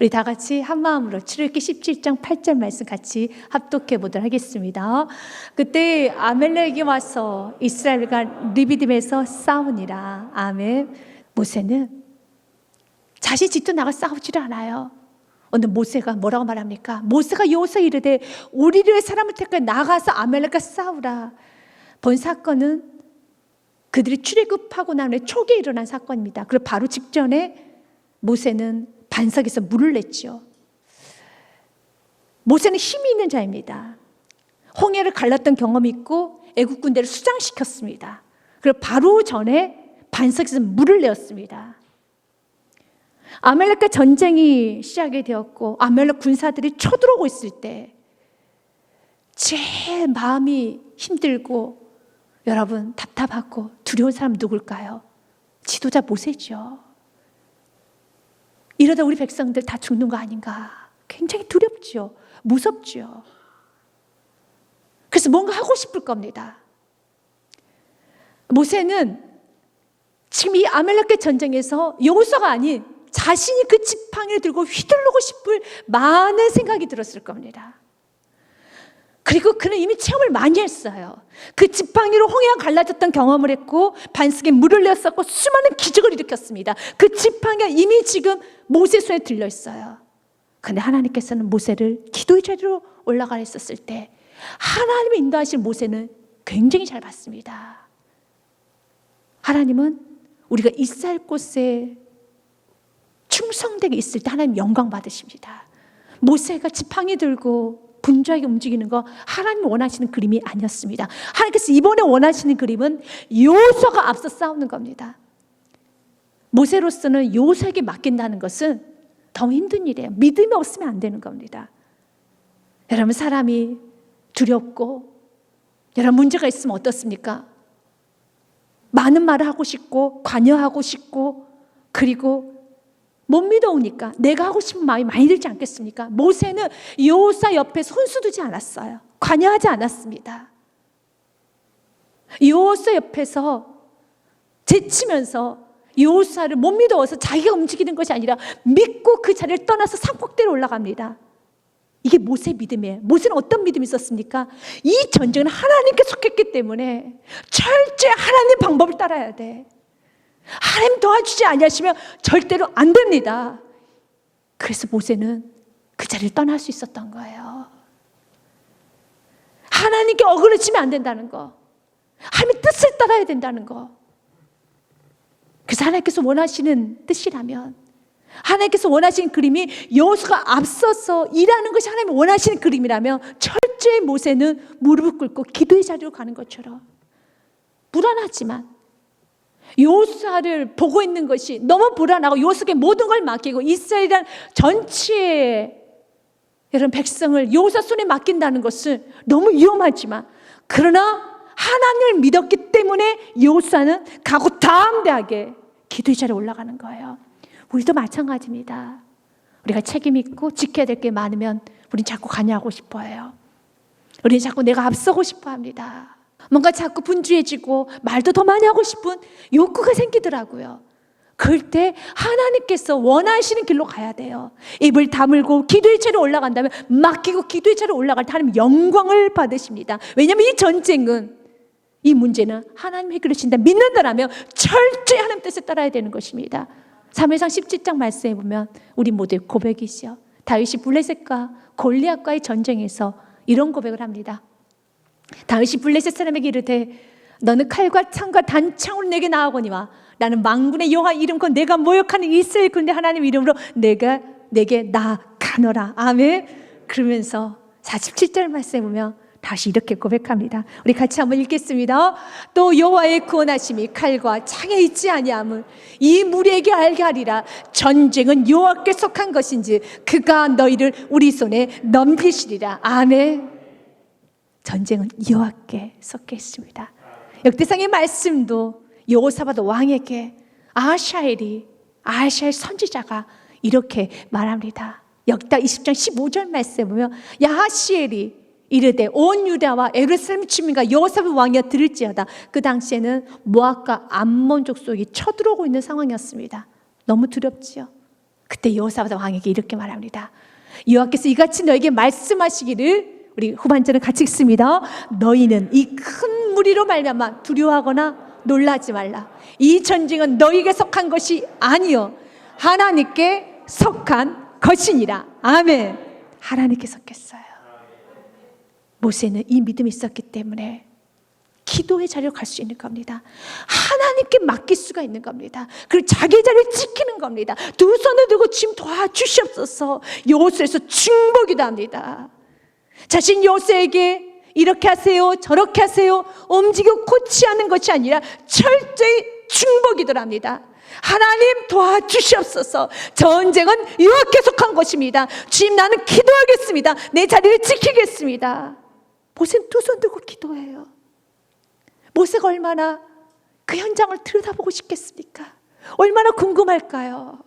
우리 다 같이 한 마음으로 출애굽기 17장 8절 말씀 같이 합독해 보도록 하겠습니다. 그때 아멜렉이 와서 이스라엘과 리비딤에서 싸우니라. 아멘. 모세는 자신 집도 나가 싸우지를 않아요. 어느 모세가 뭐라고 말합니까? 모세가 여호수아 이르되 우리를 사람을 택해 나가서 아멜렉과 싸우라. 본 사건은 그들이 출애굽하고 난 후에 초기에 일어난 사건입니다. 그리고 바로 직전에 모세는 반석에서 물을 냈죠. 모세는 힘이 있는 자입니다. 홍해를 갈랐던 경험이 있고 애국 군대를 수장시켰습니다. 그리고 바로 전에 반석에서 물을 내었습니다. 아멜렉과 전쟁이 시작이 되었고 아멜렉 군사들이 쳐들어오고 있을 때제 마음이 힘들고 여러분 답답하고 두려운 사람 누굴까요? 지도자 모세죠. 이러다 우리 백성들 다 죽는 거 아닌가? 굉장히 두렵죠. 무섭죠. 그래서 뭔가 하고 싶을 겁니다. 모세는 지금 이 아멜렉의 전쟁에서 여호수아가 아닌 자신이 그 지팡이를 들고 휘둘르고 싶을 많은 생각이 들었을 겁니다. 그리고 그는 이미 체험을 많이 했어요. 그 지팡이로 홍해가 갈라졌던 경험을 했고 반석에 물을 내었었고 수많은 기적을 일으켰습니다. 그 지팡이가 이미 지금 모세 손에 들려 있어요. 근데 하나님께서는 모세를 기도의 자리로 올라가 했었을 때 하나님의 인도하실 모세는 굉장히 잘 봤습니다. 하나님은 우리가 할 곳에 충성되게 있을 때 하나님 영광 받으십니다. 모세가 지팡이 들고 분주하게 움직이는 거 하나님 원하시는 그림이 아니었습니다. 하나님께서 이번에 원하시는 그림은 요소가 앞서 싸우는 겁니다. 모세로서는 요소에게 맡긴다는 것은 더 힘든 일이에요. 믿음이 없으면 안 되는 겁니다. 여러분 사람이 두렵고 여러분 문제가 있으면 어떻습니까? 많은 말을 하고 싶고 관여하고 싶고 그리고 못 믿어오니까 내가 하고 싶은 마음이 많이 들지 않겠습니까? 모세는 여호사 옆에 손수 두지 않았어요. 관여하지 않았습니다. 여호사 옆에서 제치면서 여호사를 못 믿어서 자기가 움직이는 것이 아니라 믿고 그 자리를 떠나서 산꼭대로 올라갑니다. 이게 모세의 믿음이에요. 모세는 어떤 믿음이 있었습니까? 이 전쟁은 하나님께 속했기 때문에 철저히 하나님 방법을 따라야 돼. 하나님 도와주지 아니하시면 절대로 안 됩니다. 그래서 모세는 그 자리를 떠날 수 있었던 거예요. 하나님께 어그러지면 안 된다는 거. 하나님의 뜻을 따라야 된다는 거. 그래서 하나님께서 원하시는 뜻이라면 하나님께서 원하시는 그림이 여호수가 앞서서 일하는 것이 하나님이 원하시는 그림이라면 철저히 모세는 무릎을 꿇고 기도의 자리로 가는 것처럼 불안하지만 요수아를 보고 있는 것이 너무 불안하고 요수에게 모든 걸 맡기고 이스라엘이란 전체의 여러분 백성을 요사 손에 맡긴다는 것은 너무 위험하지만 그러나 하나님을 믿었기 때문에 요사는 가고 담대하게 기도의 자리에 올라가는 거예요. 우리도 마찬가지입니다. 우리가 책임 있고 지켜야 될 게 많으면 우린 자꾸 관여하고 싶어해요. 우리는 자꾸 내가 앞서고 싶어 합니다. 뭔가 자꾸 분주해지고 말도 더 많이 하고 싶은 욕구가 생기더라고요. 그럴 때 하나님께서 원하시는 길로 가야 돼요. 입을 다물고 기도의 차로 올라간다면 맡기고 기도의 차로 올라갈 때 하나님 영광을 받으십니다. 왜냐하면 이 전쟁은 이 문제는 하나님 해결하신다 믿는다라면 철저히 하나님 뜻에 따라야 되는 것입니다. 3회상 17장 말씀에 보면 우리 모두의 고백이시요. 다윗이 블레셋과 골리앗과의 전쟁에서 이런 고백을 합니다. 다윗이 블레셋 사람에게 이르되 너는 칼과 창과 단창으로 내게 나아오거니와 나는 망군의 여호와 이름과 내가 모욕하는 이스라엘 군대 하나님 이름으로 내가 내게 나가노라 아멘 그러면서 47절 말씀에 보면 다시 이렇게 고백합니다. 우리 같이 한번 읽겠습니다. 또 여호와의 구원하심이 칼과 창에 있지 아니함을 이 무리에게 알게 하리라. 전쟁은 여호와께 속한 것인지 그가 너희를 우리 손에 넘기시리라. 아멘. 전쟁은 여호와께 속해 있습니다. 역대상의 말씀도 여호사바도 왕에게 아샤엘이 아샤엘 선지자가 이렇게 말합니다. 역다 20장 15절 말씀에 보면 야하시엘이 이르되 온 유다와 에루살렘 주민과 여호사밧 왕이여 들을지어다. 그 당시에는 모압과 암몬 족속이 쳐들어오고 있는 상황이었습니다. 너무 두렵지요. 그때 여호사밧 왕에게 이렇게 말합니다. 여호와께서 이같이 너에게 말씀하시기를 우리 후반절은 같이 읽습니다. 너희는 이 큰 무리로 말미암아 두려워하거나 놀라지 말라. 이 전쟁은 너희에게 속한 것이 아니요 하나님께 속한 것이니라. 아멘. 하나님께 속했어요. 모세는 이 믿음이 있었기 때문에 기도의 자리로 갈 수 있는 겁니다. 하나님께 맡길 수가 있는 겁니다. 그리고 자기 자리를 지키는 겁니다. 두 손을 들고 지금 도와주시옵소서 요새에서 중복이다 합니다. 자신 요새에게 이렇게 하세요, 저렇게 하세요, 움직여 고치하는 것이 아니라 철저히 중복이더랍니다. 하나님 도와주시옵소서. 전쟁은 여호와께 속한 것입니다. 주님 나는 기도하겠습니다. 내 자리를 지키겠습니다. 모세는 두 손 들고 기도해요. 모세가 얼마나 그 현장을 들여다보고 싶겠습니까? 얼마나 궁금할까요?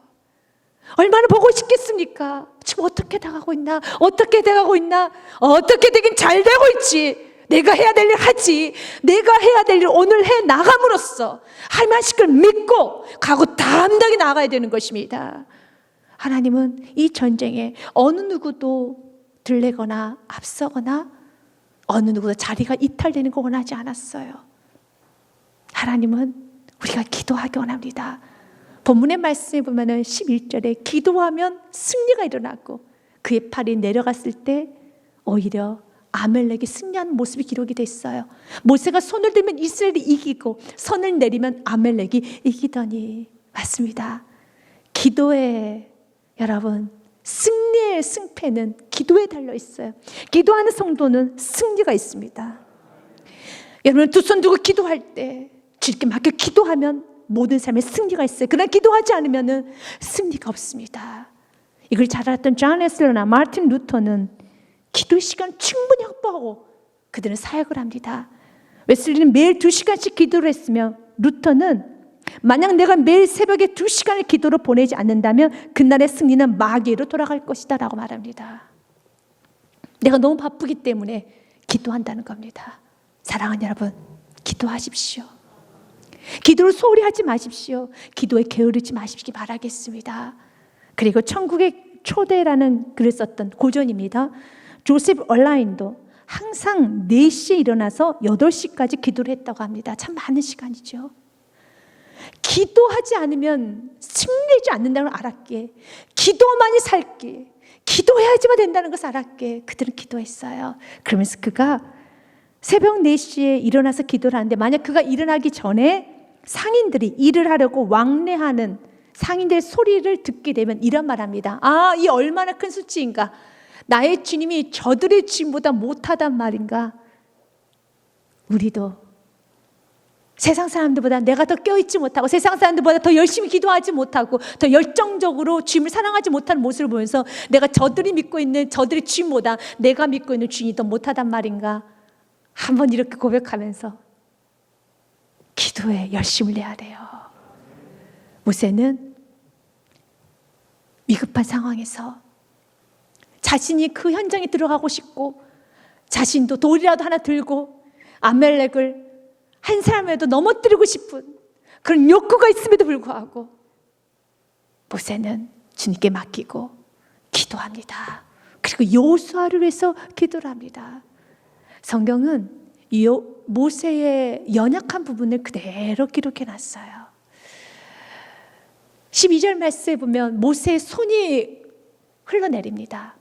얼마나 보고 싶겠습니까? 지금 어떻게 나가고 있나? 어떻게 돼가고 있나? 어떻게 되긴 잘 되고 있지. 내가 해야 될 일 하지. 내가 해야 될 일 오늘 해 나감으로써 할만식 걸 믿고 가고 담당히 나가야 되는 것입니다. 하나님은 이 전쟁에 어느 누구도 들레거나 앞서거나 어느 누구도 자리가 이탈되는 거 원하지 않았어요. 하나님은 우리가 기도하기 원합니다. 본문의 말씀에 보면은 11절에 기도하면 승리가 일어났고 그의 팔이 내려갔을 때 오히려 아멜렉이 승리하는 모습이 기록이 됐어요. 모세가 손을 들면 이스라엘이 이기고 손을 내리면 아멜렉이 이기더니 맞습니다. 기도에 여러분 승리의 승패는 기도에 달려 있어요. 기도하는 성도는 승리가 있습니다. 여러분 두 손 두고 기도할 때 주님께 맡겨 기도하면 모든 삶에 승리가 있어요. 그러나 기도하지 않으면 승리가 없습니다. 이걸 잘 알았던 존 레슬러나 마틴 루터는 기도 시간 충분히 확보하고 그들은 사역을 합니다. 웨슬리는 매일 두 시간씩 기도를 했으며 루터는 만약 내가 매일 새벽에 두 시간을 기도로 보내지 않는다면 그날의 승리는 마귀로 돌아갈 것이다 라고 말합니다. 내가 너무 바쁘기 때문에 기도한다는 겁니다. 사랑하는 여러분, 기도하십시오. 기도를 소홀히 하지 마십시오. 기도에 게으르지 마십시오. 바라겠습니다. 그리고 천국의 초대라는 글을 썼던 고전입니다. 조셉 얼라인도 항상 4시에 일어나서 8시까지 기도를 했다고 합니다. 참 많은 시간이죠. 기도하지 않으면 승리하지 않는다는 걸 알았기에 기도만이 살기에 기도해야지만 된다는 것을 알았기에 그들은 기도했어요. 그러면서 그가 새벽 4시에 일어나서 기도를 하는데 만약 그가 일어나기 전에 상인들이 일을 하려고 왕래하는 상인들의 소리를 듣게 되면 이런 말 합니다. 아, 이 얼마나 큰 수치인가. 나의 주님이 저들의 주님보다 못하단 말인가. 우리도 세상 사람들보다 내가 더 껴있지 못하고 세상 사람들보다 더 열심히 기도하지 못하고 더 열정적으로 주님을 사랑하지 못하는 모습을 보면서 내가 저들이 믿고 있는 저들의 주님보다 내가 믿고 있는 주님이 더 못하단 말인가. 한번 이렇게 고백하면서 기도에 열심을 내야 돼요. 모세는 위급한 상황에서 자신이 그 현장에 들어가고 싶고 자신도 돌이라도 하나 들고 아멜렉을 한 사람에도 넘어뜨리고 싶은 그런 욕구가 있음에도 불구하고 모세는 주님께 맡기고 기도합니다. 그리고 여호수아를 위해서 기도를 합니다. 성경은 이 모세의 연약한 부분을 그대로 기록해 놨어요. 12절 말씀에 보면 모세의 손이 흘러내립니다.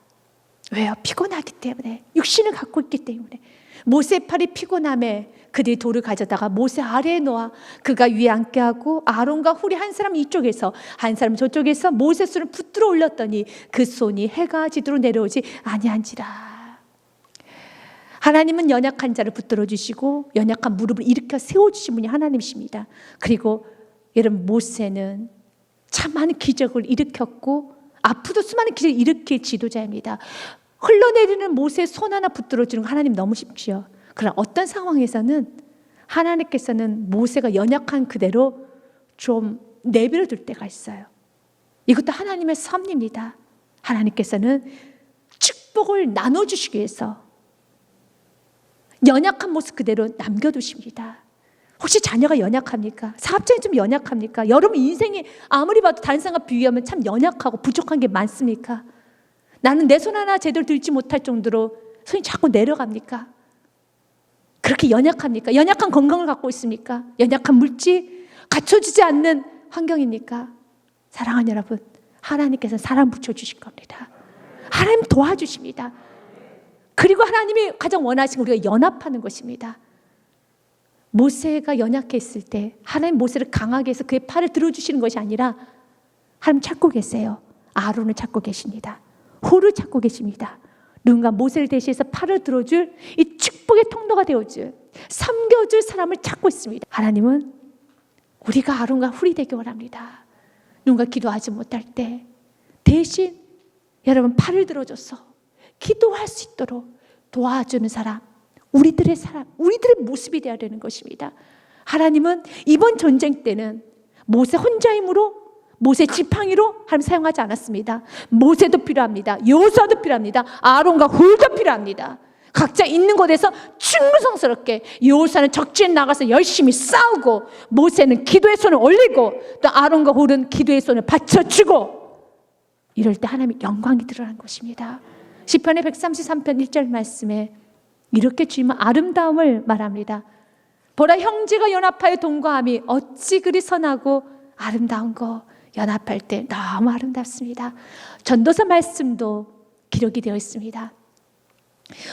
왜요? 피곤하기 때문에 육신을 갖고 있기 때문에 모세 팔이 피곤함에 그들이 돌을 가져다가 모세 아래에 놓아 그가 위에 앉게 하고 아론과 훌이 한 사람 이쪽에서 한 사람 저쪽에서 모세 손을 붙들어 올렸더니 그 손이 해가 지도록 내려오지 아니한지라. 하나님은 연약한 자를 붙들어 주시고 연약한 무릎을 일으켜 세워 주신 분이 하나님이십니다. 그리고 여러분 모세는 참 많은 기적을 일으켰고 앞으로 수많은 기적을 일으킬 지도자입니다. 흘러내리는 모세 손 하나 붙들어 주는 하나님 너무 쉽지요. 그러나 어떤 상황에서는 하나님께서는 모세가 연약한 그대로 좀 내버려 둘 때가 있어요. 이것도 하나님의 섭리입니다. 하나님께서는 축복을 나눠주시기 위해서 연약한 모습 그대로 남겨두십니다. 혹시 자녀가 연약합니까? 사업장이 좀 연약합니까? 여러분 인생이 아무리 봐도 다른 사람과 비교하면 참 연약하고 부족한 게 많습니까? 나는 내 손 하나 제대로 들지 못할 정도로 손이 자꾸 내려갑니까? 그렇게 연약합니까? 연약한 건강을 갖고 있습니까? 연약한 물질, 갖춰지지 않는 환경입니까? 사랑하는 여러분, 하나님께서 사람 붙여주실 겁니다. 하나님 도와주십니다. 그리고 하나님이 가장 원하시는 우리가 연합하는 것입니다. 모세가 연약했을 때 하나님 모세를 강하게 해서 그의 팔을 들어주시는 것이 아니라 하나님 찾고 계세요. 아론을 찾고 계십니다. 호를 찾고 계십니다. 누군가 모세를 대신해서 팔을 들어줄 이 축복의 통로가 되어줄 섬겨줄 사람을 찾고 있습니다. 하나님은 우리가 아론과 훌이 되기 원합니다. 누군가 기도하지 못할 때 대신 여러분 팔을 들어줘서 기도할 수 있도록 도와주는 사람, 우리들의 사람, 우리들의 모습이 되어야 되는 것입니다. 하나님은 이번 전쟁 때는 모세 혼자 힘으로 모세 지팡이로 하나님 사용하지 않았습니다. 모세도 필요합니다. 요사도 필요합니다. 아론과 훌도 필요합니다. 각자 있는 곳에서 충성스럽게 요사는 적지에 나가서 열심히 싸우고 모세는 기도의 손을 올리고 또 아론과 훌은 기도의 손을 받쳐주고 이럴 때 하나님의 영광이 드러난 것입니다. 시편의 133편 1절 말씀에 이렇게 주님은 아름다움을 말합니다. 보라 형제가 연합하여 동거함이 어찌 그리 선하고 아름다운 거 연합할 때 너무 아름답습니다. 전도서 말씀도 기록이 되어 있습니다.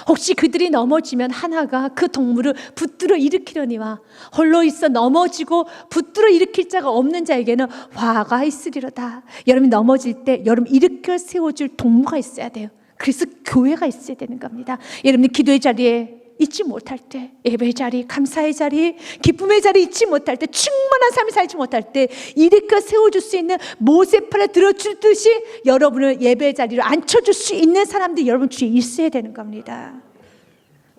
혹시 그들이 넘어지면 하나가 그 동물을 붙들어 일으키려니와 홀로 있어 넘어지고 붙들어 일으킬 자가 없는 자에게는 화가 있으리로다. 여러분이 넘어질 때 여러분 일으켜 세워줄 동무가 있어야 돼요. 그래서 교회가 있어야 되는 겁니다. 여러분이 기도의 자리에 있지 못할 때, 예배의 자리, 감사의 자리, 기쁨의 자리 있지 못할 때, 충만한 삶을 살지 못할 때, 일으켜 세워줄 수 있는 모세팔을 들어주듯이 여러분을 예배의 자리로 앉혀줄 수 있는 사람들이 여러분 주위에 있어야 되는 겁니다.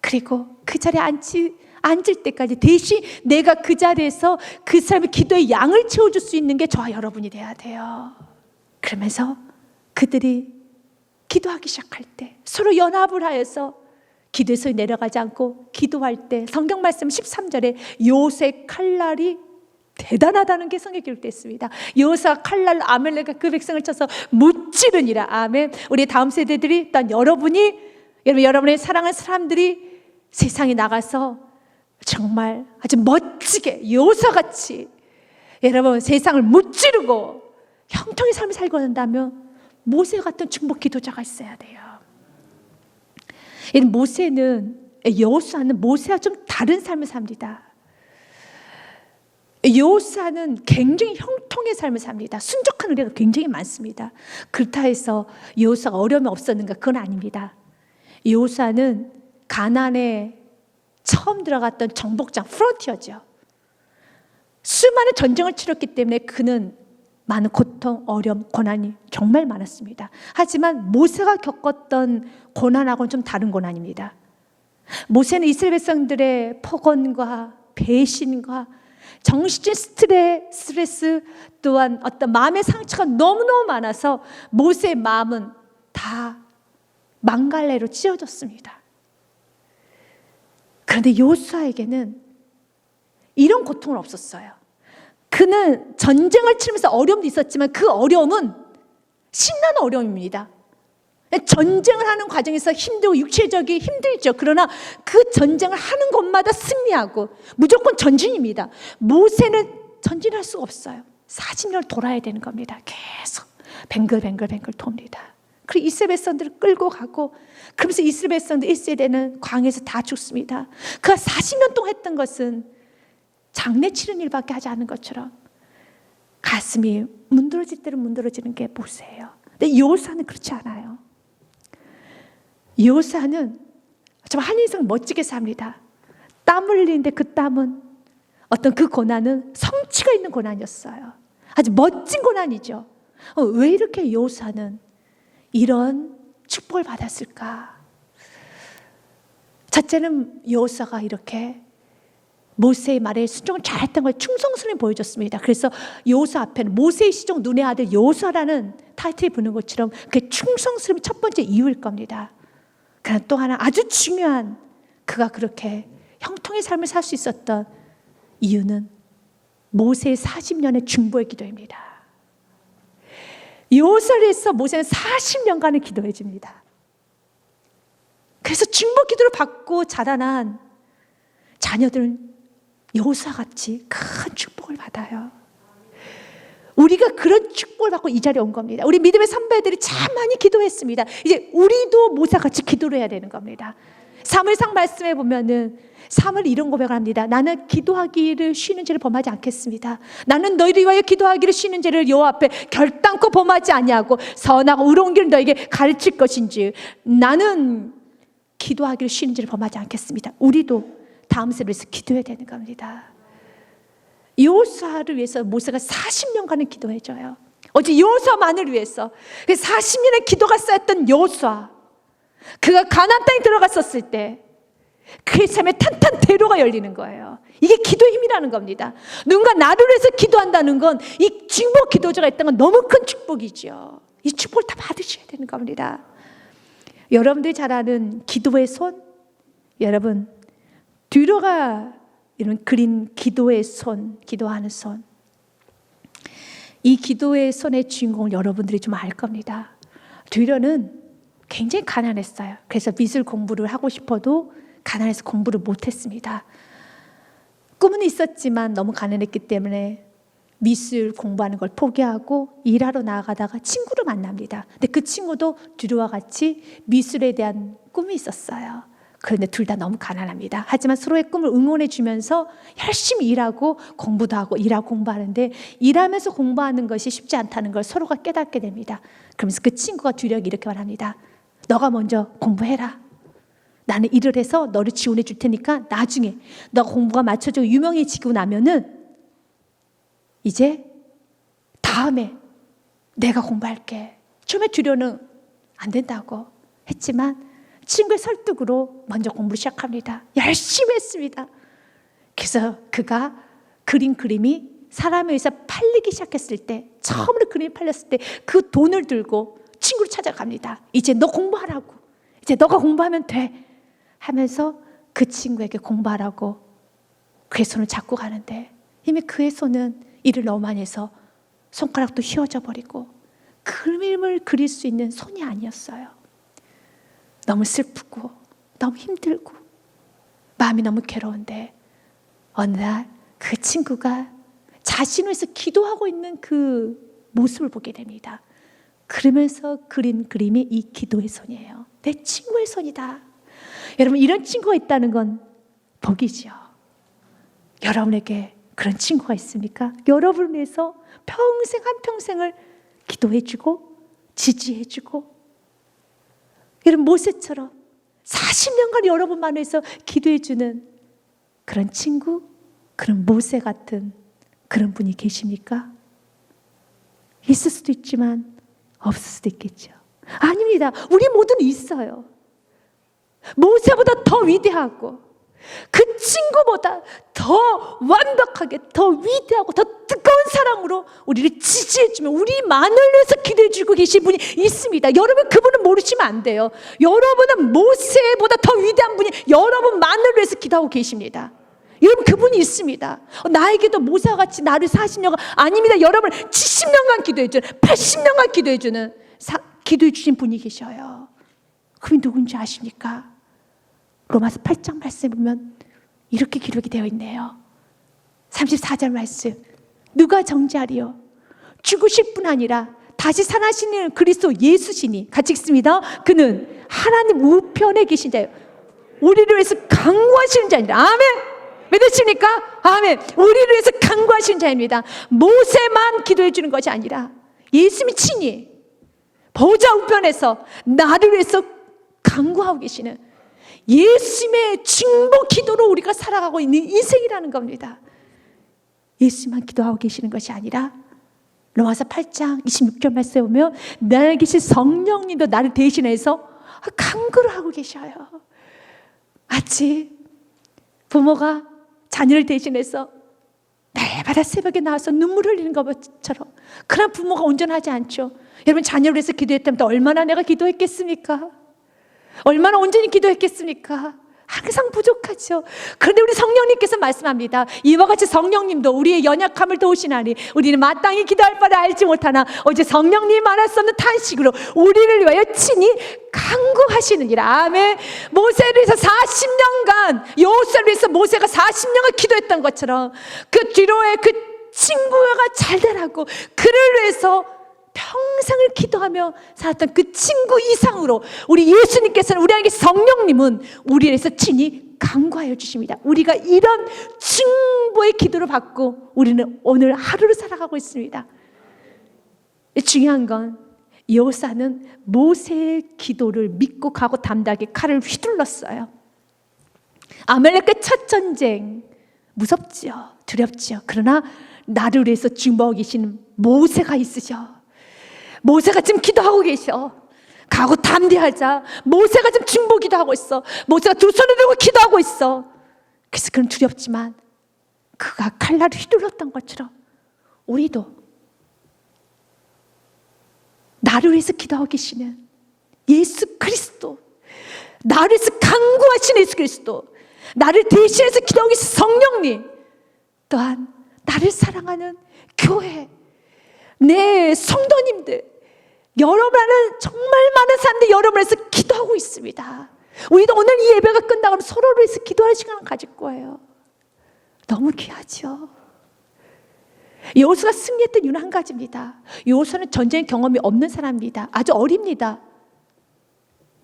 그리고 그 자리에 앉지, 앉을 때까지 대신 내가 그 자리에서 그 사람의 기도의 양을 채워줄 수 있는 게 저와 여러분이 돼야 돼요. 그러면서 그들이 기도하기 시작할 때 서로 연합을 하여서 기도에서 내려가지 않고 기도할 때 성경 말씀 13절에 요새 칼날이 대단하다는 게 성경에 기록되어 있습니다. 요사 칼날 아멜렉가 그 백성을 쳐서 무찌르니라. 아멘. 우리 다음 세대들이 일단 여러분이 여러분 여러분의 사랑하는 사람들이 세상에 나가서 정말 아주 멋지게 요사같이 여러분 세상을 무찌르고 형통의 삶을 살고 한다면 모세 같은 중복 기도자가 있어야 돼요. 이 모세는 여호수아는 모세와 좀 다른 삶을 삽니다. 여호수아는 굉장히 형통의 삶을 삽니다. 순적한 의뢰가 굉장히 많습니다. 그렇다 해서 여호수아가 어려움이 없었는가? 그건 아닙니다. 여호수아는 가난에 처음 들어갔던 정복장 프론티어죠. 수많은 전쟁을 치렀기 때문에 그는 많은 고통, 어려움, 고난이 정말 많았습니다. 하지만 모세가 겪었던 고난하고는 좀 다른 고난입니다. 모세는 이스라엘 백성들의 폭언과 배신과 정신적 스트레스 또한 어떤 마음의 상처가 너무너무 많아서 모세의 마음은 다 망갈래로 찢어졌습니다. 그런데 요수아에게는 이런 고통은 없었어요. 그는 전쟁을 치르면서 어려움도 있었지만 그 어려움은 신나는 어려움입니다. 전쟁을 하는 과정에서 힘들고 육체적이 힘들죠. 그러나 그 전쟁을 하는 곳마다 승리하고 무조건 전진입니다. 모세는 전진할 수가 없어요. 40년을 돌아야 되는 겁니다. 계속 뱅글뱅글뱅글 돕니다. 그리고 이스라엘 백성들을 끌고 가고 그러면서 이스라엘 백성들 1세대는 광에서 다 죽습니다. 그가 40년 동안 했던 것은 장례 치른 일밖에 하지 않은 것처럼 가슴이 문드러질 때는 문드러지는 게 모세예요. 근데 요사는 그렇지 않아요. 요사는 정말 한 인생 멋지게 삽니다. 땀 흘리는데 그 땀은 어떤 그 고난은 성취가 있는 고난이었어요. 아주 멋진 고난이죠. 어, 왜 이렇게 요사는 이런 축복을 받았을까? 첫째는 요사가 이렇게 모세의 말에 순종을 잘했던 걸 충성스러운 보여줬습니다. 그래서 요사 앞에는 모세의 시종 눈의 아들 요사라는 타이틀이 붙는 것처럼 그 충성스러움이 첫 번째 이유일 겁니다. 그러나 또 하나 아주 중요한 그가 그렇게 형통의 삶을 살 수 있었던 이유는 모세의 40년의 중보의 기도입니다. 요설에서 모세는 40년간을 기도해 줍니다. 그래서 중보 기도를 받고 자라난 자녀들은 여호수아 같이 큰 축복을 받아요. 우리가 그런 축복을 받고 이 자리에 온 겁니다. 우리 믿음의 선배들이 참 많이 기도했습니다. 이제 우리도 모사 같이 기도를 해야 되는 겁니다. 사무엘상 말씀에 보면은 사무엘 이런 고백을 합니다. 나는 기도하기를 쉬는 죄를 범하지 않겠습니다. 나는 너희를 위하여 기도하기를 쉬는 죄를 여호와 앞에 결단코 범하지 아니하고 선하고 의로운 길을 너에게 가르칠 것인지 나는 기도하기를 쉬는 죄를 범하지 않겠습니다. 우리도 다음 위해서 기도해야 되는 겁니다. 여호수아를 위해서 모세가 40년간을 기도해줘요. 어제 여호수아만을 위해서 40년의 기도가 쌓였던 여호수아 그가 가나안 땅에 들어갔었을 때 그의 삶에 탄탄대로가 열리는 거예요. 이게 기도의 힘이라는 겁니다. 누군가 나를 위해서 기도한다는 건 이 중보 기도자가 있다는 건 너무 큰 축복이죠. 이 축복을 다 받으셔야 되는 겁니다. 여러분들이 잘 아는 기도의 손, 여러분 뒤로가 이런 그린 기도의 손, 기도하는 손. 이 기도의 손의 주인공을 여러분들이 좀 알 겁니다. 뒤로는 굉장히 가난했어요. 그래서 미술 공부를 하고 싶어도 가난해서 공부를 못했습니다. 꿈은 있었지만 너무 가난했기 때문에 미술 공부하는 걸 포기하고 일하러 나가다가 친구를 만납니다. 근데 그 친구도 뒤로와 같이 미술에 대한 꿈이 있었어요. 그런데 둘 다 너무 가난합니다. 하지만 서로의 꿈을 응원해 주면서 열심히 일하고 공부도 하고 일하고 공부하는데 일하면서 공부하는 것이 쉽지 않다는 걸 서로가 깨닫게 됩니다. 그러면서 그 친구가 뒤력 이렇게 말합니다. 너가 먼저 공부해라. 나는 일을 해서 너를 지원해 줄 테니까 나중에 너가 공부가 맞춰지고 유명해지고 나면은 이제 다음에 내가 공부할게. 처음에 주려는 안 된다고 했지만 친구의 설득으로 먼저 공부를 시작합니다. 열심히 했습니다. 그래서 그가 그린 그림이 사람에 의해서 팔리기 시작했을 때 처음으로 그림이 팔렸을 때 그 돈을 들고 친구를 찾아갑니다. 이제 너 공부하라고. 이제 너가 공부하면 돼. 하면서 그 친구에게 공부하라고 그의 손을 잡고 가는데 이미 그의 손은 일을 너무 많이 해서 손가락도 휘어져 버리고 그림을 그릴 수 있는 손이 아니었어요. 너무 슬프고 너무 힘들고 마음이 너무 괴로운데 어느 날 그 친구가 자신을 위해서 기도하고 있는 그 모습을 보게 됩니다. 그러면서 그린 그림이 이 기도의 손이에요. 내 친구의 손이다. 여러분 이런 친구가 있다는 건 복이죠. 여러분에게 그런 친구가 있습니까? 여러분을 위해서 평생 한 평생을 기도해주고 지지해주고 여러분 모세처럼 40년간 여러분만 위해서 기도해주는 그런 친구, 그런 모세 같은 그런 분이 계십니까? 있을 수도 있지만 없을 수도 있겠죠. 아닙니다. 우리 모두는 있어요. 모세보다 더 위대하고 그 친구보다 더 완벽하게 더 위대하고 더 사랑으로 우리를 지지해주면 우리만을 위해서 기도해주고 계신 분이 있습니다. 여러분 그분은 모르시면 안 돼요. 여러분은 모세보다 더 위대한 분이 여러분만을 위해서 기도하고 계십니다. 여러분 그분이 있습니다. 나에게도 모세와 같이 나를 40년간 아닙니다. 여러분 70년간 기도해주는 80년간 기도해주는 사, 기도해 주신 분이 계셔요. 그분이 누군지 아십니까? 로마서 8장 말씀 보면 이렇게 기록이 되어 있네요. 34절 말씀. 누가 정죄하리요? 죽으실 뿐 아니라 다시 살아시는 그리스도 예수시니 같이 읽습니다. 그는 하나님 우편에 계신 자요. 우리를 위해서 강구하시는 자입니다. 아멘. 믿으십니까? 아멘. 우리를 위해서 강구하시는 자입니다. 모세만 기도해 주는 것이 아니라 예수님이 친히 보좌 우편에서 나를 위해서 강구하고 계시는 예수님의 중보 기도로 우리가 살아가고 있는 인생이라는 겁니다. 예수만 기도하고 계시는 것이 아니라 로마서 8장 26절 말씀에 보면 나에 계신 성령님도 나를 대신해서 강구를 하고 계셔요. 마치 부모가 자녀를 대신해서 날마다 새벽에 나와서 눈물 흘리는 것처럼 그런 부모가 온전하지 않죠. 여러분 자녀를 위해서 기도했다면 또 얼마나 내가 기도했겠습니까? 얼마나 온전히 기도했겠습니까? 항상 부족하죠. 그런데 우리 성령님께서 말씀합니다. 이와 같이 성령님도 우리의 연약함을 도우시나니 우리는 마땅히 기도할 바를 알지 못하나 어제 성령님 말할 수 없는 탄식으로 우리를 위하여 친히 강구하시느니라. 아멘. 모세를 위해서 40년간 여호수아를 위해서 모세가 40년을 기도했던 것처럼 그 뒤로의 그 친구가 잘 되라고 그를 위해서 평생을 기도하며 살았던 그 친구 이상으로 우리 예수님께서는 우리에게 성령님은 우리를 위해서 친히 강구하여 주십니다. 우리가 이런 중보의 기도를 받고 우리는 오늘 하루를 살아가고 있습니다. 중요한 건 여호사는 모세의 기도를 믿고 가고 담대하게 칼을 휘둘렀어요. 아멜렉의 첫 전쟁 무섭죠, 두렵죠. 그러나 나를 위해서 계시는 모세가 있으셔. 모세가 지금 기도하고 계셔. 가고 담대하자. 모세가 지금 중보 기도하고 있어. 모세가 두 손을 들고 기도하고 있어. 그래서 그는 두렵지만 그가 칼날을 휘둘렀던 것처럼 우리도 나를 위해서 기도하고 계시는 예수 그리스도 나를 위해서 강구하신 예수 그리스도 나를 대신해서 기도하고 계신 성령님 또한 나를 사랑하는 교회 내 성도님들 여러분은 정말 많은 사람들이 여러분을 위해서 기도하고 있습니다 우리도 오늘 이 예배가 끝나고 서로를 위해서 기도할 시간을 가질 거예요 너무 귀하죠 여호수가 승리했던 이유는 한 가지입니다. 여호수는 전쟁 경험이 없는 사람입니다. 아주 어립니다.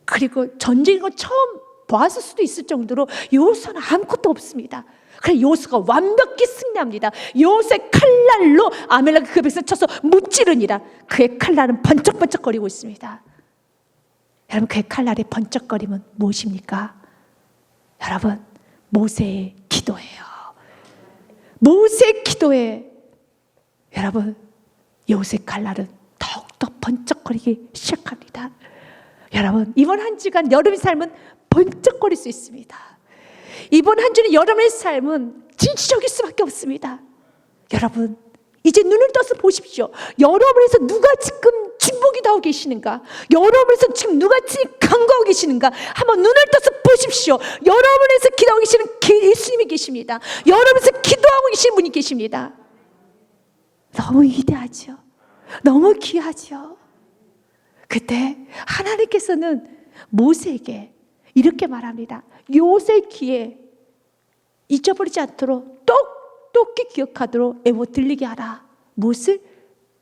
그리고 전쟁을 처음 보았을 수도 있을 정도로 여호수는 아무것도 없습니다. 그래 여호수가 완벽히 승리합니다. 여호수의 칼날로 아멜렉 그 백성 쳐서 무찌르니라. 그의 칼날은 번쩍번쩍거리고 있습니다. 여러분 그의 칼날의 번쩍거림은 무엇입니까? 여러분 모세의 기도예요. 모세의 기도에 여러분 요새 칼날은 더욱더 번쩍거리기 시작합니다. 여러분 이번 한 주간 여름의 삶은 번쩍거릴 수 있습니다. 이번 한 주는 여름의 삶은 진취적일 수밖에 없습니다. 여러분 이제 눈을 떠서 보십시오. 여러분에서 누가 지금 중보기도 하고 계시는가? 여러분에서 지금 누가 지금 간구하고 계시는가? 한번 눈을 떠서 보십시오. 여러분에서 기도하고 계시는 예수님이 계십니다. 여러분에서 기도하고 계시는 분이 계십니다. 너무 위대하죠. 너무 귀하죠. 그때 하나님께서는 모세에게 이렇게 말합니다. 요새 귀에 잊어버리지 않도록 똑똑히 기억하도록 애모 들리게 하라. 무엇을?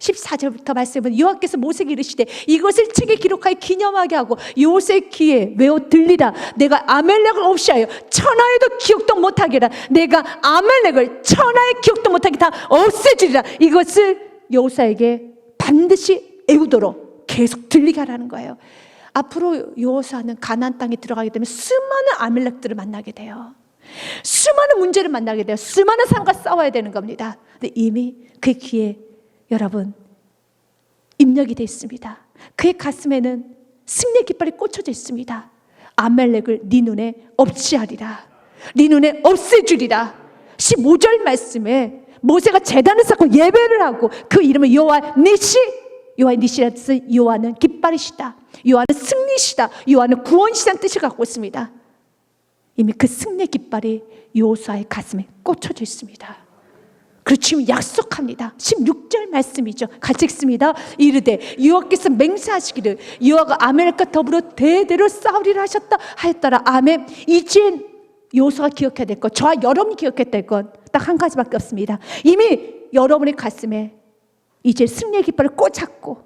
14절부터 말씀은 여호와께서 모세에게 이르시되 이것을 책에 기록하여 기념하게 하고 요셉 귀에 외워 들리라 내가 아멜렉을 없이 하여 천하에도 기억도 못하게 하라 내가 아멜렉을 천하에 기억도 못하게 다 없애주리라 이것을 여호사에게 반드시 애우도록 계속 들리게 하라는 거예요 앞으로 여호사는 가나안 땅에 들어가게 되면 수많은 아멜렉들을 만나게 돼요 수많은 문제를 만나게 돼요 수많은 사람과 싸워야 되는 겁니다 근데 이미 그 귀에 여러분 입력이 되어 있습니다. 그의 가슴에는 승리의 깃발이 꽂혀져 있습니다. 아멜렉을 네 눈에 없이 하리라. 네 눈에 없애주리라. 15절 말씀에 모세가 재단을 쌓고 예배를 하고 그 이름은 여호와 니시 니시라는 뜻은 여호와는 깃발이시다. 여호와 는 승리시다. 여호와는 구원시다는 뜻을 갖고 있습니다. 이미 그 승리 깃발이 여호수아의 가슴에 꽂혀져 있습니다. 그리고 지금 약속합니다. 16절 말씀이죠. 같이 읽습니다. 이르되 여호와께서 맹세하시기를 여호와가 아멜렉과 더불어 대대로 싸우리라 하셨다 하였더라. 아멘. 이젠 요소가 기억해야 될 것, 저와 여러분이 기억해야 될 것 딱 한 가지밖에 없습니다. 이미 여러분의 가슴에 이제 승리의 깃발을 꽂았고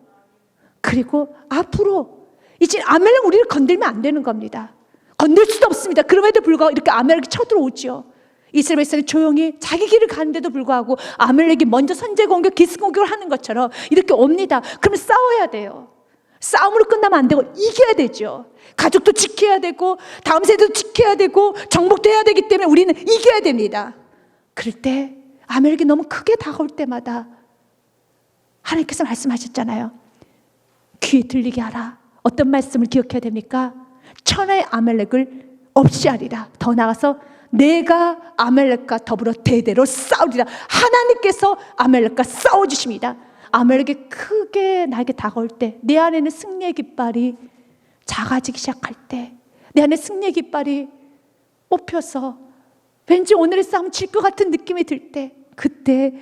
그리고 앞으로 이제 아멜렉 우리를 건들면 안 되는 겁니다. 건들 수도 없습니다. 그럼에도 불구하고 이렇게 아멜렉이 쳐들어오죠. 이스라엘 백성이 조용히 자기 길을 가는데도 불구하고 아멜렉이 먼저 선제 공격, 기습 공격을 하는 것처럼 이렇게 옵니다. 그러면 싸워야 돼요. 싸움으로 끝나면 안 되고 이겨야 되죠. 가족도 지켜야 되고 다음 세대도 지켜야 되고 정복도 해야 되기 때문에 우리는 이겨야 됩니다. 그럴 때 아멜렉이 너무 크게 다가올 때마다 하나님께서 말씀하셨잖아요. 귀에 들리게 하라. 어떤 말씀을 기억해야 됩니까? 천하의 아멜렉을 없이 하리라. 더 나아가서 내가 아멜렉과 더불어 대대로 싸우리라. 하나님께서 아멜렉과 싸워 주십니다. 아멜렉이 크게 나에게 다가올 때, 내 안에는 승리의 깃발이 작아지기 시작할 때, 내 안에 승리의 깃발이 뽑혀서 왠지 오늘의 싸움 질 것 같은 느낌이 들 때 그때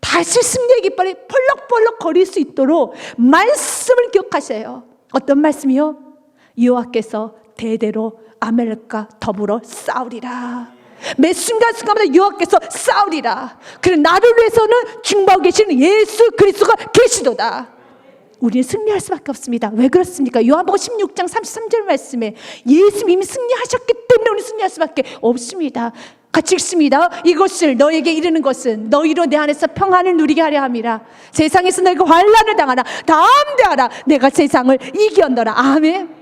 다시 승리의 깃발이 펄럭펄럭 거릴 수 있도록 말씀을 기억하셔요. 어떤 말씀이요? 여호와께서 대대로 아멜렉과 더불어 싸우리라. 매 순간 순간마다 여호와께서 싸우리라. 그래 나를 위해서는 중보하고 계시는 예수 그리스도가 계시도다. 우리는 승리할 수밖에 없습니다. 왜 그렇습니까? 요한복음 16장 33절 말씀에 예수님이 승리하셨기 때문에 우리 승리할 수밖에 없습니다. 같이 읽습니다. 이것을 너에게 이르는 것은 너희로 내 안에서 평안을 누리게 하려 함이라. 세상에서 너희가 환란을 당하나 담대하라. 내가 세상을 이겼노라. 아멘.